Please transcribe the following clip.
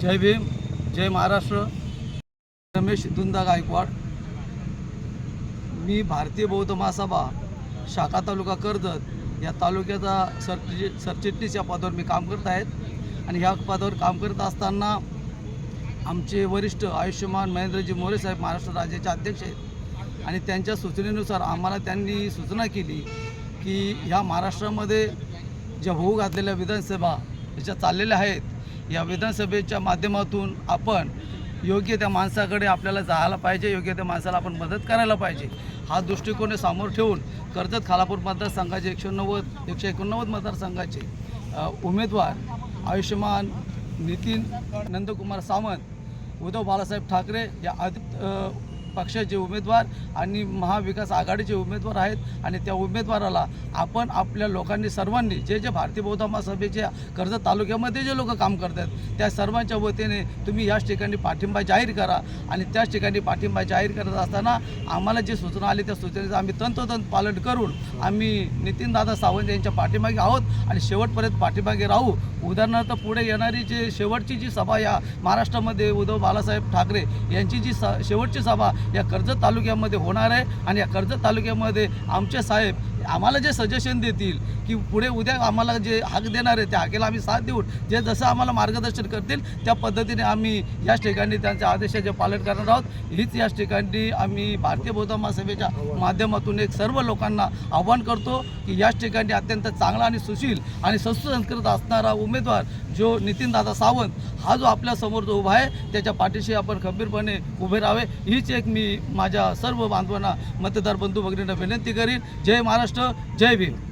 जय भीम जय महाराष्ट्र. रमेश दुंदा गायकवाड. मी भारतीय बौद्ध महासभा शाखा तालुका कर्जत या तालुक्याचा सरचि सरचिटणीस या पदावर मी काम करत आहेत आणि ह्या पदावर काम करत असताना आमचे वरिष्ठ आयुष्यमान महेंद्रजी मोरे साहेब महाराष्ट्र राज्याचे अध्यक्ष आहेत. आणि त्यांच्या सूचनेनुसार आम्हाला त्यांनी सूचना केली की ह्या महाराष्ट्रामध्ये ज्या होऊ घातलेल्या विधानसभा ज्या चाललेल्या आहेत या विधानसभेच्या माध्यमातून आपण योग्य त्या माणसाकडे आपल्याला जायला पाहिजे योग्य त्या माणसाला आपण मदत करायला पाहिजे. हा दृष्टिकोन समोर ठेवून कर्जत खालापूर मतदारसंघाचे एकशे नव्वद एकशे एकोणनव्वद मतदारसंघाचे उमेदवार आयुष्यमान नितीन नंदकुमार सावंत उद्धव बाळासाहेब ठाकरे या आदि पक्षाचे उमेदवार आणि महाविकास आघाडीचे उमेदवार आहेत आणि त्या उमेदवाराला आपण आपल्या लोकांनी सर्वांनी जे जे भारतीय बौद्ध महासभेच्या कर्जत तालुक्यामध्ये जे लोक काम करतात त्या सर्वांच्या वतीने तुम्ही याच ठिकाणी पाठिंबा जाहीर करा आणि त्याच ठिकाणी पाठिंबा जाहीर करत असताना आम्हाला जे सूचना आली त्या सूचनेचं आम्ही तंतोतंत पालन करून आम्ही नितीनदादा सावंत यांच्या पाठीमागे आहोत आणि शेवटपर्यंत पाठीमागे राहू. उदाहरणार्थ पुढे येणारी जे शेवटची जी सभा या महाराष्ट्रामध्ये उद्धव बाळासाहेब ठाकरे यांची जी स शेवटची सभा या कर्जत तालुक्यामध्ये होणार आहे. आणि या कर्जत तालुक्यामध्ये आमचे साहेब आम्हाला जे सजेशन देतील की पुढे उद्या आम्हाला जे हाक देणार आहे त्या हाकेला आम्ही साथ देऊन जे जसं आम्हाला मार्गदर्शन करतील त्या पद्धतीने आम्ही याच ठिकाणी त्यांच्या आदेशाचे पालन करणार आहोत. हीच याच ठिकाणी आम्ही भारतीय बौद्ध महासभेच्या माध्यमातून एक सर्व लोकांना आव्हान करतो की याच ठिकाणी अत्यंत चांगला आणि सुशील आणि संस्कृत असणारा उमेदवार जो नितीनदादा सावंत हा जो आपल्यासमोर जो उभा आहे त्याच्या पाठीशी आपण खंबीरपणे उभे राहावे. हीच एक मी माझ्या सर्व बांधवांना मतदार बंधू भगिनींना विनंती करीन. जय महाराष्ट्र. जय भीम